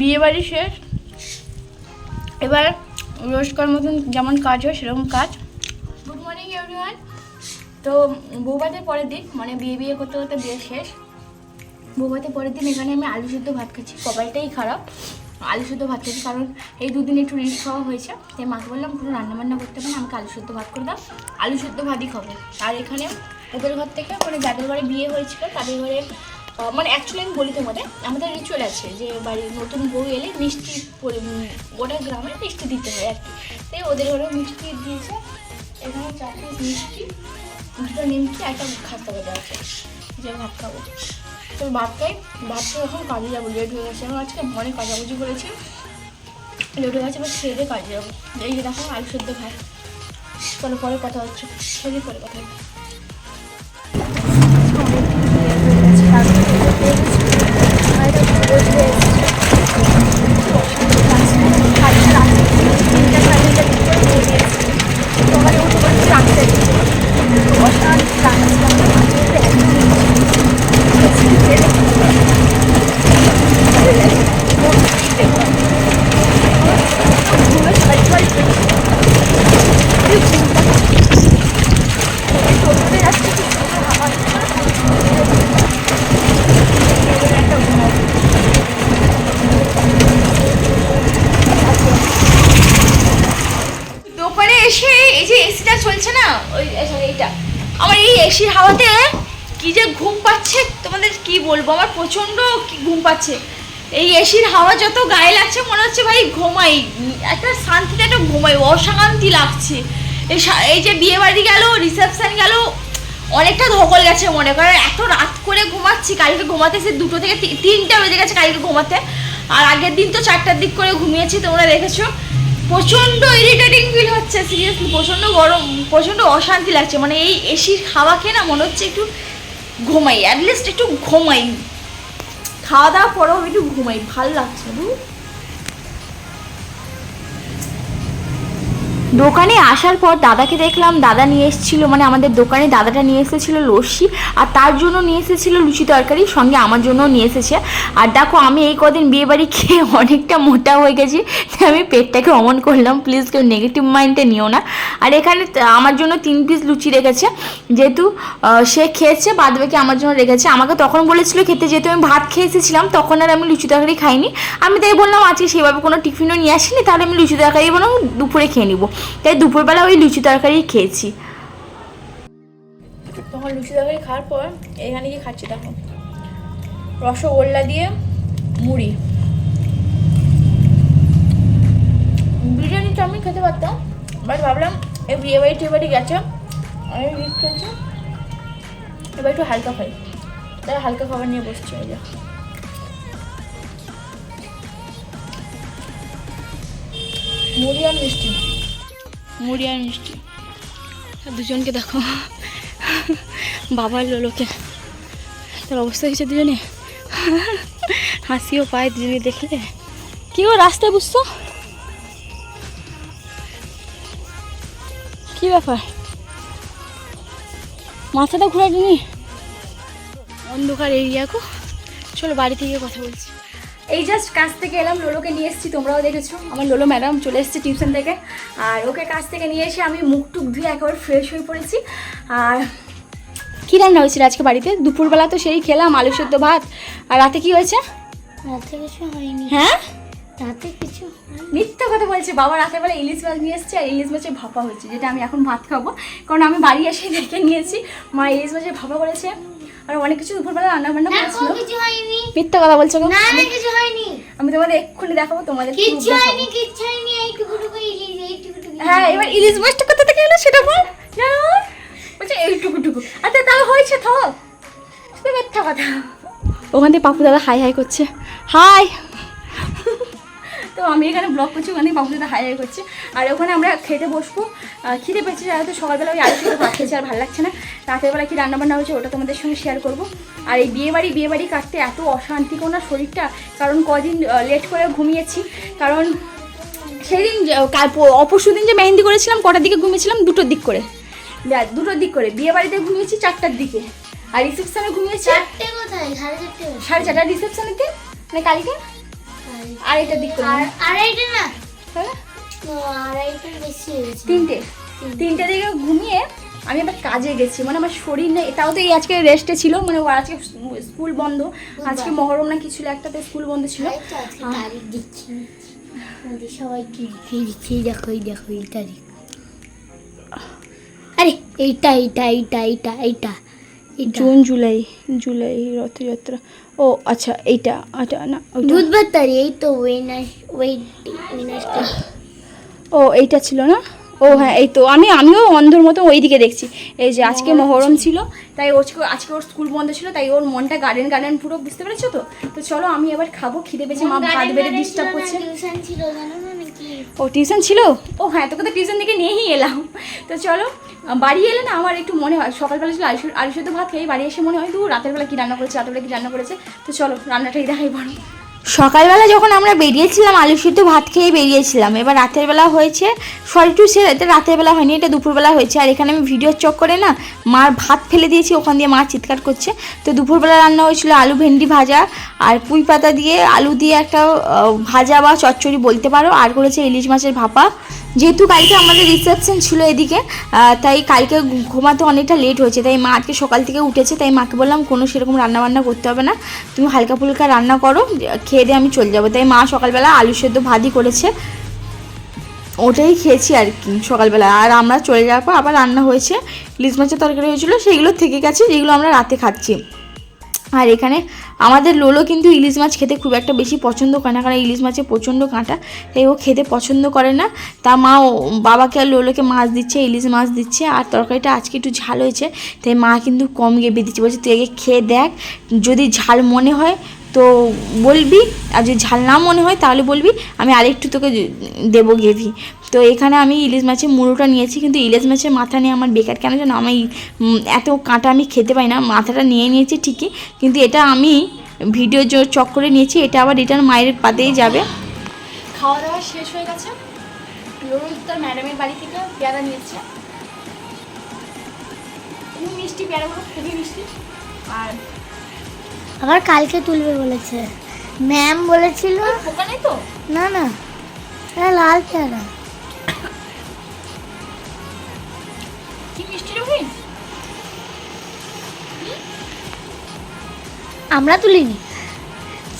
বিয়ে বাড়ি শেষ। এবার রোজকার মতন যেমন কাজ হয়, সেরকম কাজ। গুড মর্নিং এভরিওয়ান তো বৌভাতের পরের দিন মানে বিয়ে বিয়ে করতে করতে বিয়ে শেষ। বৌভাতের পরের দিন এখানে আমি আলু সিদ্ধ ভাত খাচ্ছি। কপালটাই খারাপ। আলু সিদ্ধ ভাত খাচ্ছি, কারণ এই দুদিন একটু রিস্ক খাওয়া হয়েছে। তাই মাকে বললাম, পুরো রান্নাবান্না করতে পারেন আমাকে আলু সিদ্ধ ভাত করে দাও। আলু সিদ্ধ ভাতই খাব। আর এখানে ওদের ঘর থেকে মানে যাদের ঘরে বিয়ে হয়েছিল, তাদের ঘরে মানে অ্যাকচুয়ালি আমি বলি তোমাদের, আমাদের রিচুয়াল আছে যে বাড়ির নতুন বউ এলে মিষ্টি গোটা গ্রামে মিষ্টি দিতে হয় আর কি। তাই ওদের ঘরে মিষ্টি দিয়েছে, এখানে চার মিষ্টি, দুটো নিমকি, একটা খাস্তা কথা আছে যে ভাত খাব। তো ভাত খাই, ভাত খেয়ে এখন কাজে যাব লেট হয়ে গেছে। আমি আজকে অনেক কাজাকুজি করেছি লেট হয়ে গেছে, এবার খেয়ে কাজে যাব। এই যে দেখো, আলু সেদ্ধ ভাত। চলো, পরে কথা হচ্ছে। সেদিন পরে কথা হচ্ছে দোকানে এসে এই যে এসিটা চলছে না ওই সরি এইটা এসির হাওয়াতে কি যে ঘুম পাচ্ছে, তোমাদের কি বলব? আমার প্রচণ্ড ঘুম পাচ্ছে। এই এসির হাওয়া যত গায়ে লাগছে, মনে হচ্ছে ভাই ঘুমাই। একটা শান্তিতে একটা ঘুমাই, অশান্তি লাগছে। এই এই যে বিয়ে বাড়ি গেল, রিসেপশন গেল, অনেকটা ধকল গেছে মনে করো। এত রাত করে ঘুমাচ্ছি, কালকে ঘুমাতে সে দুটো থেকে তিনটা বেজে গেছে কালকে ঘুমাতে। আর আগের দিন তো চারটার দিক করে ঘুমিয়েছি, তোমরা দেখেছ। প্রচণ্ড ইরিটেটিং ফিল হচ্ছে সিরিয়াসলি প্রচণ্ড গরম, প্রচণ্ড অশান্তি লাগছে। মানে এই এসির খাওয়া খেয়ে না মনে হচ্ছে একটু ঘুমাই অ্যাটলিস্ট একটু ঘুমাই। খাওয়া দাওয়া পরেও একটু ঘুমাই, ভালো লাগছে বুঝলি দোকানে আসার পর দাদাকে দেখলাম, দাদা নিয়ে এসেছিল মানে আমাদের দোকানে দাদাটা নিয়ে এসেছিল লস্যি, আর তার জন্য নিয়ে এসেছিল লুচি তরকারি, সঙ্গে আমার জন্য নিয়ে এসেছে। আর দেখো, আমি এই কদিন বিয়ে বাড়ি খেয়ে অনেকটা মোটা হয়ে গেছি, তাই আমি পেটটাকে অমন করলাম প্লিজ কেউ নেগেটিভ মাইন্ডে নিও না। আর এখানে আমার জন্য তিন পিস লুচি রেখেছে, যেহেতু সে খেয়েছে, বাদ বাকি আমার জন্য রেখেছে। আমাকে তখন বলেছিল খেতে, যেহেতু আমি ভাত খেয়ে এসেছিলাম, তখন আর আমি লুচি তরকারি খাইনি। আমি তাই বললাম, আজকে সেভাবে কোনো টিফিনও নিয়ে আসিনি, তাহলে আমি লুচি তরকারি বরং দুপুরে খেয়ে নিবো। তাই দুপুরবেলা ওই লুচি তরকারি খেয়েছি। তখন লুচি তরকারি খাওয়ার পর এখানে কি খাচ্ছি, দেখো। রসগোল্লা দিয়ে মুড়ি। বিরিয়ানি চাউমিন খেতে পারতাম বাট ভাবলাম এই বিয়ে বাড়ি টিয়ে বাড়ি গেছে অনেক রিস্ক চলছে এবার একটু হালকা খাই। তাই হালকা খাবার নিয়ে বসছি, এই যে। মুড়ি আর মিষ্টি। মুড়ি আর মিষ্টি। দুজনকে দেখো। বাবার লোকে তোর অবস্থা হয়েছে দুজনে। হাসিও পায় দুজনে দেখলে। কি গো, রাস্তায় বুঝছ? কি ব্যাপার? মাথাটা ঘোরার জন্য অন্ধকার এরিয়া গো। চলো বাড়িতে গিয়ে কথা বলছি। এই জাস্ট কাজ থেকে এলাম লোলোকে নিয়ে এসেছি তোমরাও দেখেছ। আমার লোলো ম্যাডাম চলে এসেছে টিউশন থেকে। আর ওকে কাজ থেকে নিয়ে এসে আমি মুখ টুক ধুয়ে একেবারে ফ্রেশ হয়ে পড়েছি। আর কী রান্না হয়েছিল আজকে বাড়িতে? দুপুরবেলা তো সেই খেলাম আলু সেদ্ধ ভাত। আর রাতে কি হয়েছে? রাতে কিছু হয়নি। হ্যাঁ? রাতে কিছু। মিথ্যা কথা বলছে বাবা রাতের বেলা ইলিশ মাছ নিয়ে এসেছে আর ইলিশ মাছের ভাপা হয়েছে যেটা আমি এখন ভাত খাব। কারণ আমি বাড়ি এসে দেখে নিয়েছি মা ইলিশ মাছের ভাপা করেছে। আর অনেক কিছু দুপুরবেলা রান্না বান্না না করেছিল। কিছু মিথ্যা কথা বলছো। না না কিছু হয়নি। আমি তোমাদের এক্ষুনি দেখাবো তোমাদের কিছু। হয়নি কিচ্ছু হয়নি এইটুকুটুকু ইলিশ এইটুকুটুকু হ্যাঁ এবার ইলিশ মাছটা কোথা থেকে এলো সেটা বল। জানো? বলছে এই টুকু আচ্ছা তাও হয়েছে তো শুধু মিথ্যা কথা। ওখান থেকে পাপু দাদা হাই হাই করছে। হাই! তো আমি এখানে ব্লগ করছি ওখানে বাবুদের হাই করছে। আর ওখানে আমরা খেতে বসবো। খিদে পেয়েছে যারা তো সকালবেলা ওই আলু ভাত খেয়েছে আর ভালো লাগছে না। রাতের বেলা কি রান্না বান্না হয়েছে ওটা তোমাদের সঙ্গে শেয়ার করব। আর এই বিয়েবাড়ি বিয়েবাড়ি কাটতে এত অশান্তিকর না শরীরটা। কারণ কদিন লেট করে ঘুমিয়েছি। কারণ সেদিন অপরশু দিন যে মেহেন্দি করেছিলাম কটার দিকে ঘুমিয়েছিলাম? দুটোর দিক করে। দুটোর দিক করে। বিয়ে বাড়িতে ঘুমিয়েছি চারটার দিকে। আর রিসেপশনে ঘুমিয়েছি সাড়ে চারটে দিন মানে কালকে? আর এটা দিক আর আড়াইটা না। হয়েছে। তিনটে। তিনটে দিকে ঘুমিয়ে আমি আবার কাজে গেছি। মানে আমার শরীর নেই তাও তো এই আজকে রেস্টে ছিল। মানে আজকে স্কুল বন্ধ। আজকে মহরম না কি ছিল? একটাতে স্কুল বন্ধ ছিল। তো তারিখ দিচ্ছি দেখো দেখো এই তারিখ। আরে এইটা এইটা এইটা এইটা এইটা। June July July Rathayatra. ও আচ্ছা এইটা আচ্ছা না বুধবার তারিখ এই তো ও এইটা ছিল না? ও হ্যাঁ এই তো আমি আমিও অন্ধর মতো ওই দিকে দেখছি। এই যে আজকে মহরম ছিল তাই আজকে আজকে ওর স্কুল বন্ধ ছিল তাই ওর মনটা গার্ডেন গার্ডেন পুরো বুঝতে পেরেছ তো? তো চলো আমি এবার খাব খিদে পেয়েছে মা ভাত বেড়ে ডিস্টার্ব করছে। ছিল জানো ও, টিউশন ছিল? ও হ্যাঁ তোকে তো টিউশন থেকে নিয়েই এলাম। তো চলো বাড়ি এলে না আমার একটু মনে হয়, সকালবেলা ছিল আড়াইশো আড়াইশো তো ভাত খেয়ে বাড়ি এসে মনে হয় দু রাতের বেলা কী রান্না করেছে, রাতের বেলা কী রান্না করেছে? তো চলো রান্নাটাই দেখাই পারো সকালবেলা যখন আমরা বেরিয়েছিলাম, আলু সিদ্ধ ভাত খেয়ে বেরিয়েছিলাম, এবার রাতের বেলা হয়েছে সরি টু সে এটা রাতের বেলা হয়নি, এটা দুপুরবেলা হয়েছে। আর এখানে আমি ভিডিওর চক করে না, মার ভাত ফেলে দিয়েছি, ওখান দিয়ে মা চিৎকার করছে। তো দুপুরবেলা রান্না হয়েছিল আলু ভেন্ডি ভাজা আর পুঁই পাতা দিয়ে, আলু দিয়ে একটা ভাজা বা চচ্চড়ি বলতে পারো, আর করেছে ইলিশ মাছের ভাপা। যেহেতু কালকে আমাদের রিসেপশন ছিল এদিকে তাই কালকে ঘুমাতে অনেকটা লেট হয়েছে, তাই মা আজকে সকাল থেকে উঠেছে, তাই মাকে বললাম কোনো সেরকম রান্না বান্না করতে হবে না, তুমি হালকা ফুলকা রান্না করো, খেয়ে দিয়ে আমি চলে যাব। তাই মা সকালবেলা আলু সেদ্ধ ভাজি করেছে, ওটাই খেয়েছি আর কি সকালবেলা। আর আমরা চলে যাওয়ার পর আবার রান্না হয়েছে, ইলিশ মাছের তরকারি হয়েছিল, সেইগুলো থেকে গেছে, যেগুলো আমরা রাতে খাচ্ছি। আর এখানে আমাদের লোলো কিন্তু ইলিশ মাছ খেতে খুব একটা বেশি পছন্দ করে না, কারণ ইলিশ মাছে প্রচণ্ড কাঁটা, তাই ও খেতে পছন্দ করে না। তা মা ও- বাবাকে আর লোলোকে মাছ দিচ্ছে, ইলিশ মাছ দিচ্ছে, আর তরকারিটা আজকে একটু ঝাল হয়েছে, তাই মা কিন্তু কম গেবে দিচ্ছে। বলছে, তুই আগে খেয়ে দেখ, যদি ঝাল মনে হয় তো বলবি, আর যদি ঝাল না মনে হয় তাহলে বলবি, আমি আরেকটু তোকে দেবো গেভি তো এখানে আমি ইলিশ মাছের মুড়োটা নিয়েছি, কিন্তু ইলিশ মাছের মাথা নিয়ে আমার বেকার, কেন জানো? আমি এত কাঁটা আমি খেতে পাই না, মাথাটা নিয়ে নিয়েছি ঠিকই, কিন্তু এটা আমি ভিডিও চক করে নিয়েছি, এটা আবার রিটার্ন মায়ের পাতেই যাবে। খাওয়া দাওয়া শেষ হয়ে গেছে। তার ম্যাডামের বাড়ি থেকে পেয়ারা নিয়েছে। মিষ্টি পেয়ারাগুলো, খুবই মিষ্টি। আর আবার কালকে তুলবে বলেছে। ম্যাম বলেছিল নেই তো? না না। এটা লাল পেয়ারা। আমরা তুলিনি।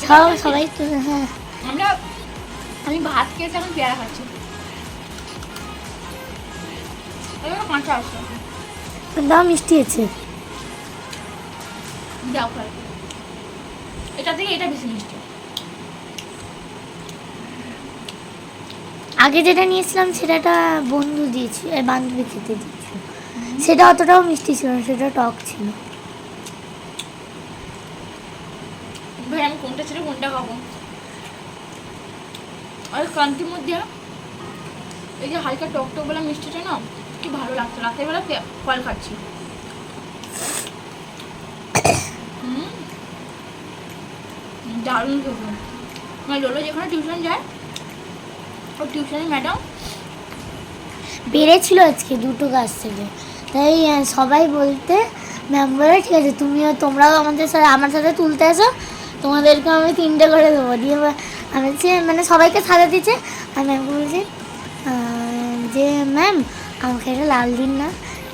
সব সবাই তুলে হ্যাঁ। আমরা আমি ভাত খেয়েছি এখন পেয়ারা খাচ্ছি। কাঁচা আসছে দাও মিষ্টি আছে। খাই এটা থেকে এটা বেশি মিষ্টি। আগে যেটা নিয়েছিলাম সেটা একটা বন্ধু দিয়েছি বান্ধবী খেতে দিয়েছিল সেটা অতটাও মিষ্টি ছিল না সেটা টক ছিল। ভাই আমি কোনটা ছেড়ে কোনটা খাব? আর ক্রান্তির মধ্যে এই যে হালকা টক টক বলা মিষ্টিটা না কি ভালো লাগতো রাতের বেলা ফল খাচ্ছি। দারুণ খেতে আমার লোলো যেখানে টিউশন যায় ও টিউশনের ম্যাডাম বেড়েছিল আজকে দুটো গাছ থেকে। তাই সবাই বলতে ম্যাম বলে ঠিক আছে তুমিও তোমরাও আমাদের সাথে আমার সাথে তুলতে আসো তোমাদেরকে আমি তিনটে করে দেবো। দিয়ে আমি মানে সবাইকে সাজা দিচ্ছে? আর ম্যাম বলছে যে ম্যাম আমাকে একটা লাল দিন না।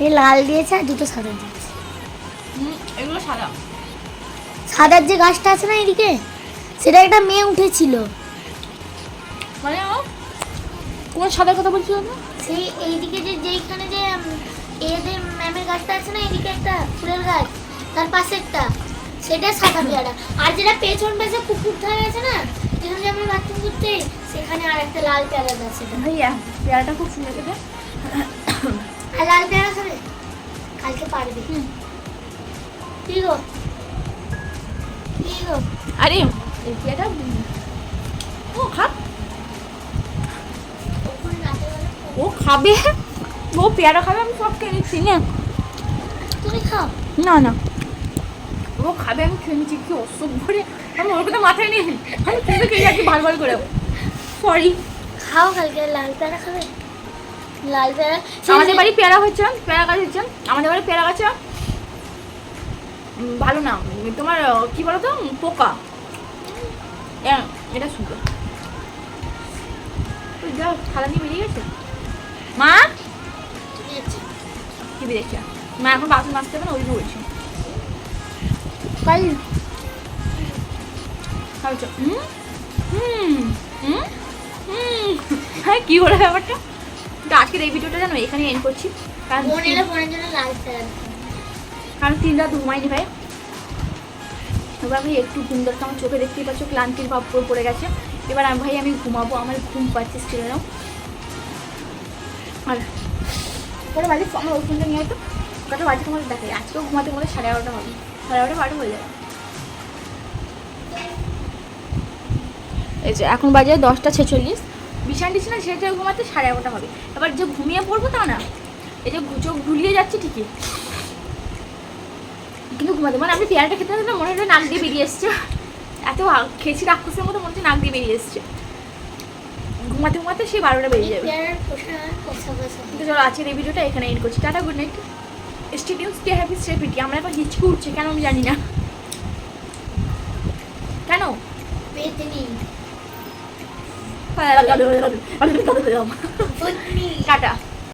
এই লাল দিয়েছে আর দুটো সাদা দিয়েছে। এগুলো সাদা। সাদার যে গাছটা আছে না এদিকে? সেটা একটা মেয়ে উঠেছিল। মানে ও? কোন সাদার কথা বলছিল না? সেই এইদিকে যে যেইখানে যে এদের ম্যামের গাছটা আছে না এদিকে একটা ফুলের গাছ তার পাশে একটা সেটা সাদা পেয়ারা। আর যেটা পেছন পাশে পুকুর ধারে আছে না যেখানে যে আমরা বাথরুম করতে সেখানে আর একটা লাল পেয়ারা গাছ সেটা ভাইয়া পেয়ারাটা খুব সুন্দর খেতে। আর লাল পেয়ারা খাবে? কালকে পারবে। কি গো? কি গো? আরে এই ও খাবে? ও পেয়ারা খাবে আমি সব খেয়ে নিচ্ছি না। তুমি খাও। না না। ও খাবে আমি খেয়ে নিচ্ছি কি আমি ওর কথা মাথায় নিয়ে আমি কিন্তু খেয়ে যাচ্ছি ভালো ভালো করে। সরি খাও কালকে লাল পেয়ারা খাবে? লাল পেয়ারা আমাদের বাড়ি পেয়ারা হচ্ছে পেয়ারা গাছ হচ্ছে আমাদের বাড়ি পেয়ারা গাছে। ভালো না। তোমার কি বলো তো পোকা। এটা সুন্দর। যা খালা নিয়ে বেরিয়ে গেছে? মা? টিভি দেখছে মা এখন বাসন মাজতে হবে না ওই জন্য বলছি। কাল খাওয়াচ্ছ হুম? হুম? হুম? হুম? হ্যাঁ কী হলো ব্যাপারটা? তো আজকের এই ভিডিওটা জানো এখানে এন্ড করছি। কারণ কারণ তিন রাত ঘুমাইনি ভাই। এবার ভাই একটু ঘুম দরকার আমার চোখে দেখতেই পাচ্ছ ক্লান্তির ভাব পড়ে গেছে। এবার আমি ভাই, আমি ঘুমাবো, আমার ঘুম পাচ্ছে, ছেড়ে নাও আর পরে বাজে? আমার ফোনটা নিয়ে হয়তো কটা বাজে তোমাদের দেখাই। আজকেও ঘুমাতে ঘুমাতে সাড়ে এগারোটা হবে। সাড়ে এগারোটা বারোটা হয়ে যাবে। এই যে, এখন বাজে দশটা ছেচল্লিশ। বিছানা টিছানা সেটা ঘুমাতে সাড়ে এগারোটা হবে। এবার যে ঘুমিয়ে পড়ব তা না। এই যে চোখ ঢুলিয়ে যাচ্ছে ঠিকই। কিন্তু ঘুমাতে মানে আমি পেয়ারাটা খেতে না মনে হলো নাক দিয়ে বেরিয়ে এসছে এত খেয়েছি রাক্ষসের মতো মনে হচ্ছে নাক দিয়ে বেরিয়ে এসছে ঘুমাতে ঘুমাতে সেই বারোটা বেরিয়ে যাবে কিন্তু চলো আজকের এই ভিডিওটা এখানে এন্ড করছি tata good night stay news stay happy stay PT আমরা এখন হিচকি উঠছে কেন আমি জানি না কেন টাটা